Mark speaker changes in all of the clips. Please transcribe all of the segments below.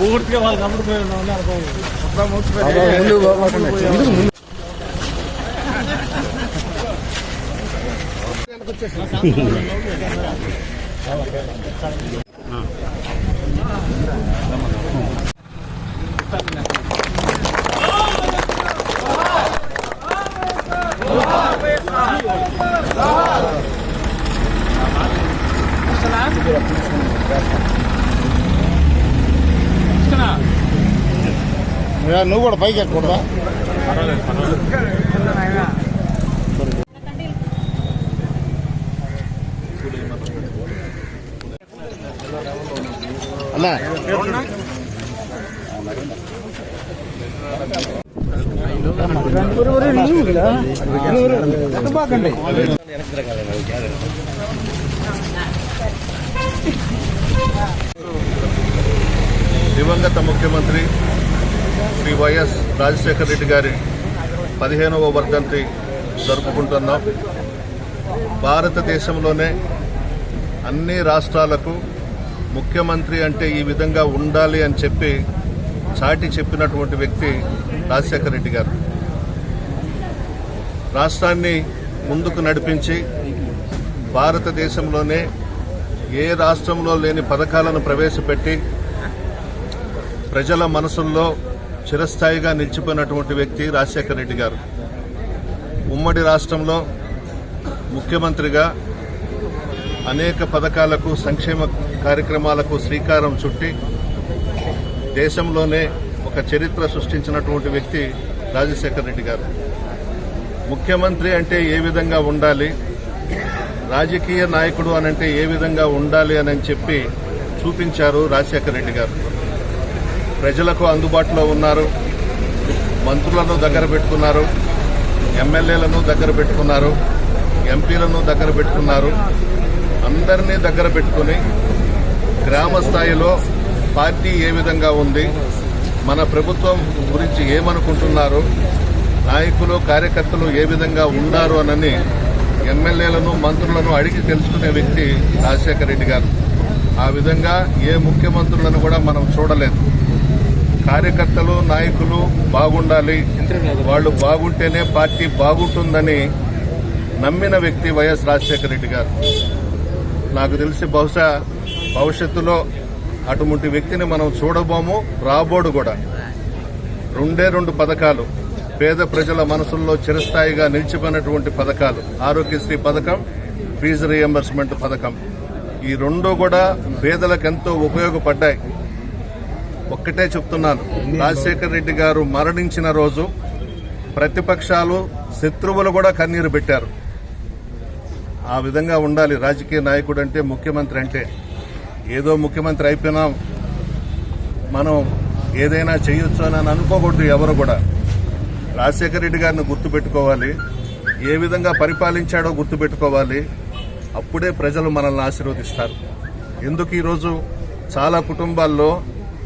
Speaker 1: పూర్తిగా వాళ్ళకి అమ్ముడుపోయి ఉన్నామని
Speaker 2: నువ్వు కూడా పైకి ఎక్కకూడదా అన్నా
Speaker 3: దివంగత ముఖ్యమంత్రి శ్రీ వైఎస్ రాజశేఖర రెడ్డి గారి పదిహేనవ వర్ధంతి జరుపుకుంటున్నాం. భారతదేశంలోనే అన్ని రాష్ట్రాలకు ముఖ్యమంత్రి అంటే ఈ విధంగా ఉండాలి అని చెప్పి చాటి చెప్పినటువంటి వ్యక్తి రాజశేఖర రెడ్డి గారు. రాష్ట్రాన్ని ముందుకు నడిపించి భారతదేశంలోనే ఏ రాష్ట్రంలో లేని పథకాలను ప్రవేశపెట్టి ప్రజల మనసుల్లో చిరస్థాయిగా నిలిచిపోయినటువంటి వ్యక్తి రాజశేఖర రెడ్డి గారు. ఉమ్మడి రాష్ట్రంలో ముఖ్యమంత్రిగా అనేక పథకాలకు సంక్షేమ కార్యక్రమాలకు శ్రీకారం చుట్టి దేశంలోనే ఒక చరిత్ర సృష్టించినటువంటి వ్యక్తి రాజశేఖర రెడ్డి గారు. ముఖ్యమంత్రి అంటే ఏ విధంగా ఉండాలి? రాజకీయ నాయకుడు అనంటే ఏ విధంగా ఉండాలి అని చెప్పి చూపించారు రాజశేఖర రెడ్డి గారు. ప్రజలకు అందుబాటులో ఉన్నారు. మంత్రులను దగ్గర పెట్టుకున్నారు. ఎమ్మెల్యేలను దగ్గర పెట్టుకున్నారు. ఎంపీలను దగ్గర పెట్టుకున్నారు. అందరినీ దగ్గర పెట్టుకుని గ్రామ స్థాయిలో పార్టీ ఏ విధంగా ఉంది మన ప్రభుత్వం గురించి ఏమనుకుంటున్నారు నాయకులు కార్యకర్తలు ఏ విధంగా ఉన్నారు అనని ఎమ్మెల్యేలను మంత్రులను అడిగి తెలుసుకునే వ్యక్తి రాజశేఖర రెడ్డి గారు. ఆ విధంగా ఏ ముఖ్యమంత్రులను కూడా మనం చూడలేదు. కార్యకర్తలు నాయకులు బాగుండాలి. వాళ్ళు బాగుంటేనే పార్టీ బాగుంటుందని నమ్మిన వ్యక్తి వైఎస్ రాజశేఖర రెడ్డి గారు. నాకు తెలిసి బహుశా భవిష్యత్తులో అటువంటి వ్యక్తిని మనం చూడబోము రాబోడు కూడా. రెండే రెండు పథకాలు. పేద ప్రజల మనసుల్లో చిరస్థాయిగా నిలిచిపోయినటువంటి పథకాలు. ఆరోగ్యశ్రీ పథకం ఫీజు రియంబర్స్మెంట్ పథకం. ఈ రెండు కూడా పేదలకు ఎంతో ఉపయోగపడ్డాయి. ఒక్కటే చెప్తున్నాను. రాజశేఖర రెడ్డి గారు మరణించిన రోజు ప్రతిపక్షాలు శత్రువులు కూడా కన్నీరు పెట్టారు. ఆ విధంగా ఉండాలి. రాజకీయ నాయకుడు అంటే ముఖ్యమంత్రి అంటే. ఏదో ముఖ్యమంత్రి అయిపోయినా. మనం ఏదైనా చేయొచ్చు అని అనుకోకూడదు ఎవరు కూడా. రాజశేఖర రెడ్డి గారిని గుర్తుపెట్టుకోవాలి. ఏ విధంగా పరిపాలించాడో గుర్తుపెట్టుకోవాలి. అప్పుడే ప్రజలు మనల్ని ఆశీర్వదిస్తారు. ఎందుకు ఈరోజు చాలా కుటుంబాల్లో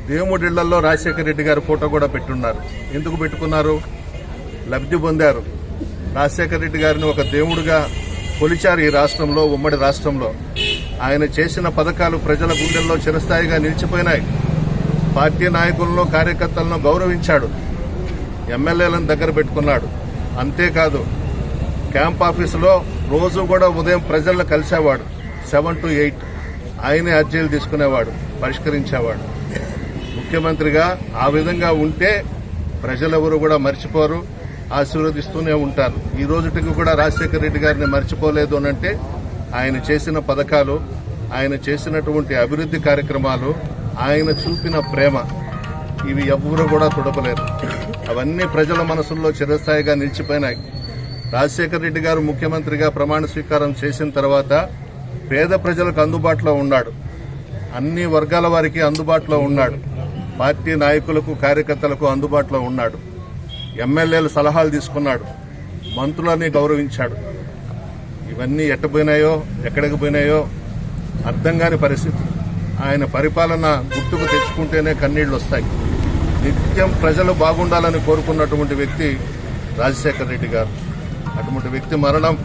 Speaker 3: దేవుడిళ్ళలో రాజశేఖర రెడ్డి గారి ఫోటో కూడా పెట్టున్నారు. ఎందుకు పెట్టుకున్నారు? లబ్ధి పొందారు. రాజశేఖర రెడ్డి గారిని ఒక దేవుడిగా కొలిచారు ఈ రాష్ట్రంలో ఉమ్మడి రాష్ట్రంలో. ఆయన చేసిన పథకాలు ప్రజల గుండెల్లో చిరస్థాయిగా నిలిచిపోయినాయి. పార్టీ నాయకులను కార్యకర్తలను గౌరవించాడు. ఎమ్మెల్యేలను దగ్గర పెట్టుకున్నాడు. అంతేకాదు క్యాంప్ ఆఫీసులో రోజు కూడా ఉదయం ప్రజలను కలిసేవాడు. Seven to eight. ఆయనే అర్జీలు తీసుకునేవాడు పరిష్కరించేవాడు. ముఖ్యమంత్రిగా ఆ విధంగా ఉంటే ప్రజలెవరు కూడా మర్చిపోరు ఆశీర్వదిస్తూనే ఉంటారు. ఈ రోజుటికి కూడా రాజశేఖర రెడ్డి గారిని మర్చిపోలేదు అంటే ఆయన చేసిన పథకాలు ఆయన చేసినటువంటి అభివృద్ధి కార్యక్రమాలు ఆయన చూపిన ప్రేమ ఇవి ఎవ్వరూ కూడా తుడపలేరు. అవన్నీ ప్రజల మనసుల్లో చిరస్థాయిగా నిలిచిపోయినాయి. రాజశేఖర రెడ్డి గారు ముఖ్యమంత్రిగా ప్రమాణ స్వీకారం చేసిన తర్వాత పేద ప్రజలకు అందుబాటులో ఉన్నాడు. అన్ని వర్గాల వారికి అందుబాటులో ఉన్నాడు. పార్టీ నాయకులకు కార్యకర్తలకు అందుబాటులో ఉన్నాడు. ఎమ్మెల్యేలు సలహాలు తీసుకున్నాడు. మంత్రులని గౌరవించాడు. ఇవన్నీ ఎట్టపోయినాయో ఎక్కడికి పోయినాయో అర్థం కాని పరిస్థితి. ఆయన పరిపాలన గుర్తుకు తెచ్చుకుంటేనే కన్నీళ్ళు వస్తాయి. నిత్యం ప్రజలు బాగుండాలని కోరుకున్నటువంటి వ్యక్తి రాజశేఖర రెడ్డి గారు. అటువంటి వ్యక్తి మరణం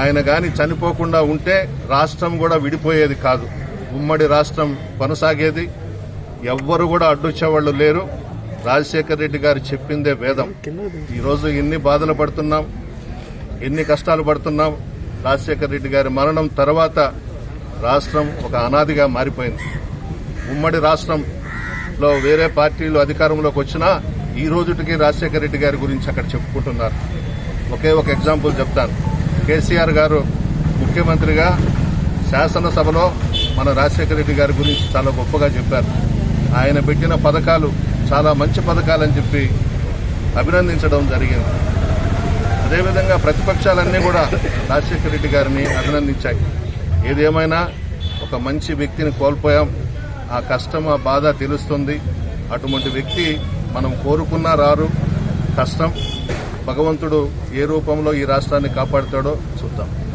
Speaker 3: ఆయన గాని చనిపోకుండా ఉంటే రాష్ట్రం కూడా విడిపోయేది కాదు. ఉమ్మడి రాష్ట్రం కొనసాగేది ఎవ్వరు కూడా అడ్డొచ్చేవాళ్ళు లేరు. రాజశేఖర రెడ్డి గారు చెప్పిందే వేదం. ఈరోజు ఎన్ని బాధలు పడుతున్నాం ఎన్ని కష్టాలు పడుతున్నాం. రాజశేఖర రెడ్డి గారి మరణం తర్వాత రాష్ట్రం ఒక అనాదిగా మారిపోయింది. ఉమ్మడి రాష్ట్రంలో వేరే పార్టీలు అధికారంలోకి వచ్చినా ఈ రోజుటికి రాజశేఖర రెడ్డి గారి గురించి అక్కడ చెప్పుకుంటున్నారు. ఒకే ఒక ఎగ్జాంపుల్ చెప్తాను. కేసీఆర్ గారు ముఖ్యమంత్రిగా శాసనసభలో మన రాజశేఖర రెడ్డి గారి గురించి చాలా గొప్పగా చెప్పారు. ఆయన పెట్టిన పథకాలు చాలా మంచి పథకాలని చెప్పి అభినందించడం జరిగింది. అదేవిధంగా ప్రతిపక్షాలన్నీ కూడా రాజశేఖర రెడ్డి గారిని అభినందించాయి. ఏదేమైనా ఒక మంచి వ్యక్తిని కోల్పోయాం. ఆ కష్టం ఆ బాధ తెలుస్తుంది. అటువంటి వ్యక్తి మనం కోరుకున్నా రారు. కష్టం. భగవంతుడు ఏ రూపంలో ఈ రాష్ట్రాన్ని కాపాడుతాడో చూద్దాం.